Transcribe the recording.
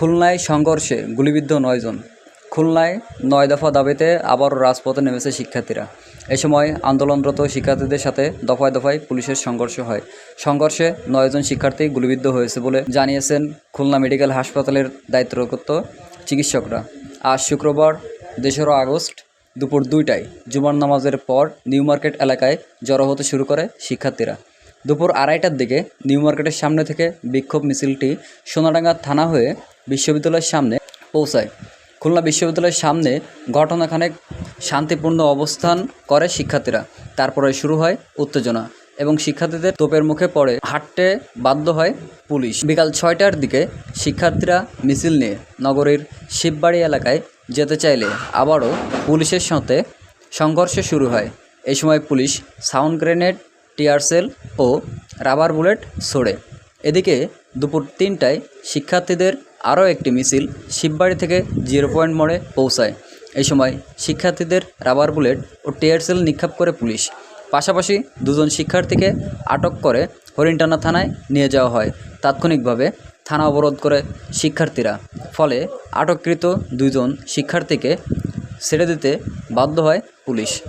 খুলনায় সংঘর্ষে গুলিবিদ্ধ নয়জন খুলনায় নয় দফা দাবিতে আবারও রাজপথে নেমেছে শিক্ষার্থীরা। এ সময় আন্দোলনরত শিক্ষার্থীদের সাথে দফায় দফায় পুলিশের সংঘর্ষ হয়। সংঘর্ষে নয়জন শিক্ষার্থী গুলিবিদ্ধ হয়েছে বলে জানিয়েছেন খুলনা মেডিকেল হাসপাতালের দায়িত্বরত চিকিৎসকরা। আজ শুক্রবার তেসরা আগস্ট দুপুর দুইটায় জুমার নামাজের পর নিউ মার্কেট এলাকায় জড়ো হতে শুরু করে শিক্ষার্থীরা। দুপুর আড়াইটার দিকে নিউ মার্কেটের সামনে থেকে বিক্ষোভ মিছিলটি সোনাডাঙ্গা থানা হয়ে বিশ্ববিদ্যালয়ের সামনে পৌঁছায়। খুলনা বিশ্ববিদ্যালয়ের সামনে ঘটনাখানে শান্তিপূর্ণ অবস্থান করে শিক্ষার্থীরা। তারপরে শুরু হয় উত্তেজনা এবং শিক্ষার্থীদের তোপের মুখে পড়ে, হাঁটতে বাধ্য হয় পুলিশ। বিকাল ছয়টার দিকে শিক্ষার্থীরা মিছিল নিয়ে নগরীর শিববাড়ি এলাকায় যেতে চাইলে আবারও পুলিশের সাথে সংঘর্ষ শুরু হয়। এই সময় police sound grenade tear shell ও রাবার বুলেট ছোড়ে। এদিকে দুপুর তিনটায় শিক্ষার্থীদের আরও একটি মিছিল শিববাড়ি থেকে জিরো পয়েন্ট মোড়ে পৌঁছায়। এই সময় শিক্ষার্থীদের রাবার বুলেট ও টিয়ারসেল নিক্ষেপ করে পুলিশ। পাশাপাশি দুজন শিক্ষার্থীকে আটক করে হরিণটানা থানায় নিয়ে যাওয়া হয়। তাৎক্ষণিকভাবে থানা অবরোধ করে শিক্ষার্থীরা। ফলে আটককৃত দুজন শিক্ষার্থীকে ছেড়ে দিতে বাধ্য হয় পুলিশ।